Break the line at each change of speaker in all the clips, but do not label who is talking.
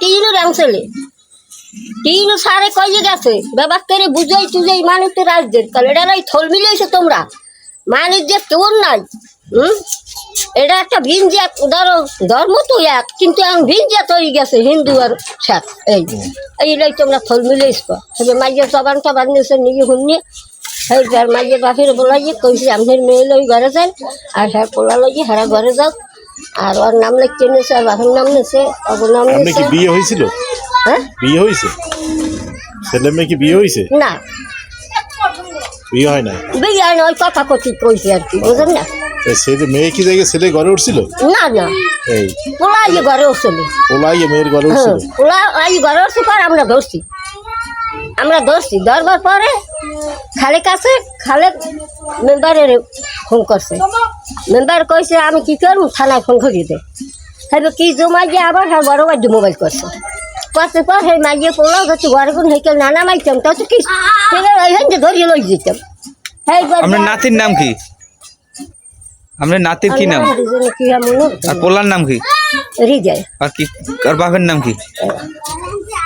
টিনু রাংসলে টিনু সারে কইয়ে গেছে ব্যবহার করে বুঝাই টুজাই মানুষ তো রাজদের কাল এটা নাই থল মিলেছো তোমরা। মানুষ যে তোর নাই, হুম? এটা একটা ভিনজাত ধরো, ধর্ম তো এক, কিন্তু এখন ভিনজাত হয়ে গেছে, হিন্দু আর সাত এই এইটাই তোমরা থল মিলেছ তবে মাইয়ের সবান টবান নিয়েছে, নিয়ে শুনিয়ে সেই যার মাইয়ের বাপের বলাইয়ে কইছে আমাদের মেয়ে লই ঘরে যান আর হ্যাঁ পোলা লই হারা ঘরে যাও। আর ওর নাম লিখতে নিয়েছে আর বাপের নাম নিয়েছে ওর নাম
আপনি কি বিয়ে হয়েছিল?
হ্যাঁ?
বিয়ে হয়েছে? ছেলে মেয়ে কি বিয়ে হয়েছে?
না।
বিয়ে হয় না
বিয়ে হয় না ওই কথা কথি কইছে আর কি বুঝলেন না?
ছেলে মেয়ে কি জায়গায় ছেলে ঘরে উঠছিল?
না না।
এই।
পোলা ইয়ে ঘরে উঠছিল।
ওলাই মেয়ের ঘরে
হ্যাঁ
উঠছিল?
পোলা ঘরে উঠছে পর আমরা ধরছি। আমরা ধরছি ধরবার পরে খালে কাছে খালে মেম্বারের ফোন করছে। মেম্বার কইছে আমি কি করব? থানায় ফোন করিয়ে দে। হ্যাঁ কি জমা গিয়ে আবার হ্যাঁ বড় বাড়ি মোবাইল করছে। করতে পর সেই মাইয়ে পোলাও হচ্ছে ঘরে কোন হেকে নানা মাইতাম তত কি? এইখান যে ধরিয়ে লই যেতাম হ্যাঁ
আপনার নাতির নাম কি? আপনার নাতির কি নাম?
কি মনে
আর পোলার নাম কি?
রিজায়
আর কি? আর বাপের নাম কি?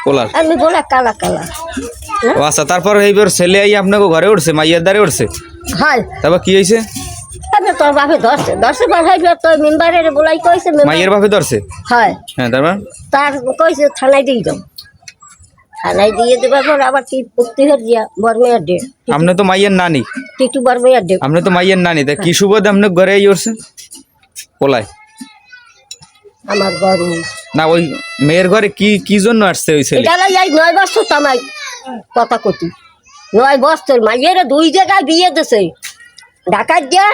পোলার।
আমি বলা কালা কালা।
ও আচ্ছা তারপর এইবার ছেলে আই আপনাকে ঘরে উঠছে মাইয়ার দ্বারে উঠছে?
হয়।
তারপর কি হয়েছে
তোর বাপে ধরছে। ধরছে তোর মেম্বারের বলাই কইছে
মাইয়ের বাপে ধরছে?
হয়।
হ্যাঁ তারপর
তার কইছে থানায় দিয়ে দাও থানায় দিয়ে দেবার পর আবার কি পুক্তি হয়ে দিয়া বর্মেয়ার ডে
আপনি তো মাইয়ের নানি।
টিটু বর্মেয়ার ডে
আপনি তো মাইয়ের নানি। তা কি সুবোধ আপনার ঘরে উঠছে? পোলায়
আমার গরু
না ওই মেয়ের ঘরে কি কি জন্য আসছে ওই ছেলে?
এটা এই নয় বছর তো আমার কথা কতি নয় বছর মাইয়ের দুই জায়গায় বিয়ে দিছে। ঢাকার দিয়া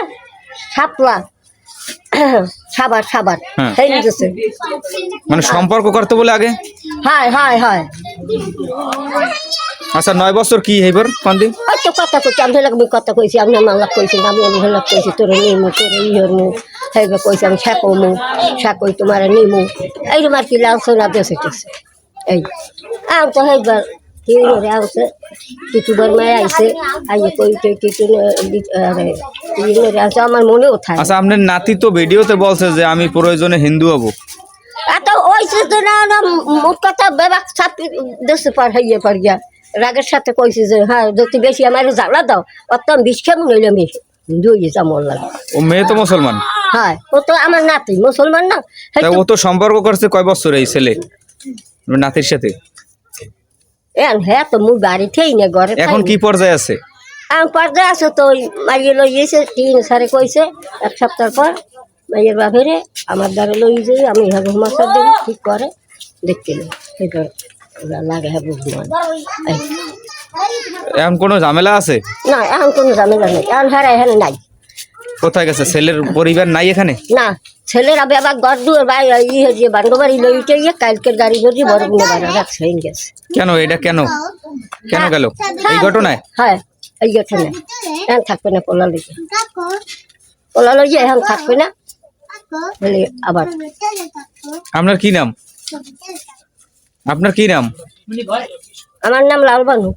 সাপলা সাবার সাবার।
হ্যাঁ।
সেই দিছে
মানে সম্পর্ক করতে বলে আগে?
হয় হয় হয়।
আচ্ছা নয় বছর কি এইবার কন্দি?
ওই তো কথা কইছি আমি আমি কথা কইছি আপনি মাল্লা কইছি আমি আমি হেলাক কইছি তোর নিমু তোর ইহরমু হেবে কইছি আমি শেকমু শেকই তোমার নিমু। এইরকম আর কি লাল সোনা দেশে টেছে এই আম তো আইছে আইয়ে আরে ইয়ে আমার মনেও থাকে।
আচ্ছা আপনার নাতি তো ভিডিওতে বলছে যে আমি প্রয়োজনে হিন্দু হব।
এত ওইছে তো না না মোট কথা বেবাক ছাপি দেশে পার হইয়ে পার গিয়া রাগের সাথে কইছে যে হ্যাঁ যদি বেশি আমার জ্বালা দাও অত আমি বিষ খেমু নইলে আমি দুই যামর লাগে
ও মেয়ে তো মুসলমান?
হ্যাঁ ও তো আমার নাতি মুসলমান না।
ও তো সম্পর্ক করছে কয় বছর এই ছেলে? নাতির সাথে?
এন হ্যাঁ তো মুই বাড়িতেই না ঘরে
এখন কি পর্যায়ে আছে?
আমি পর্দায় আছে তো মাইয়ে লই গেছে তিন সারে কইছে এক সপ্তাহ পর মাইয়ের বাপেরে আমার দ্বারা লই যাই আমি হ্যাঁ মাসার দেবো ঠিক করে দেখতে সেটা লাগে হ্যাঁ
এখন কোনো ঝামেলা আছে?
না এখন কোনো ঝামেলা নেই। এখন হ্যাঁ এখানে নাই।
কোথায় গেছে? ছেলের পরিবার নাই এখানে?
না। ছেলেরা আবার ঘর দুয়ার বাই ই হয়ে বান্ডো বাড়ি লইতে গিয়ে কালকের গাড়ি ধরে বড় কোনো বাড়া রাখছে গেছে।
কেন এটা কেন? কেন গেল? এই ঘটনায়?
হ্যাঁ এই গেছে এখন থাকবে না পোলা লইয়ে। পোলা লইয়ে এখন থাকবে না। বলে আবার।
আপনার কি নাম? আপনার কি নাম?
আমার নাম লাল বানু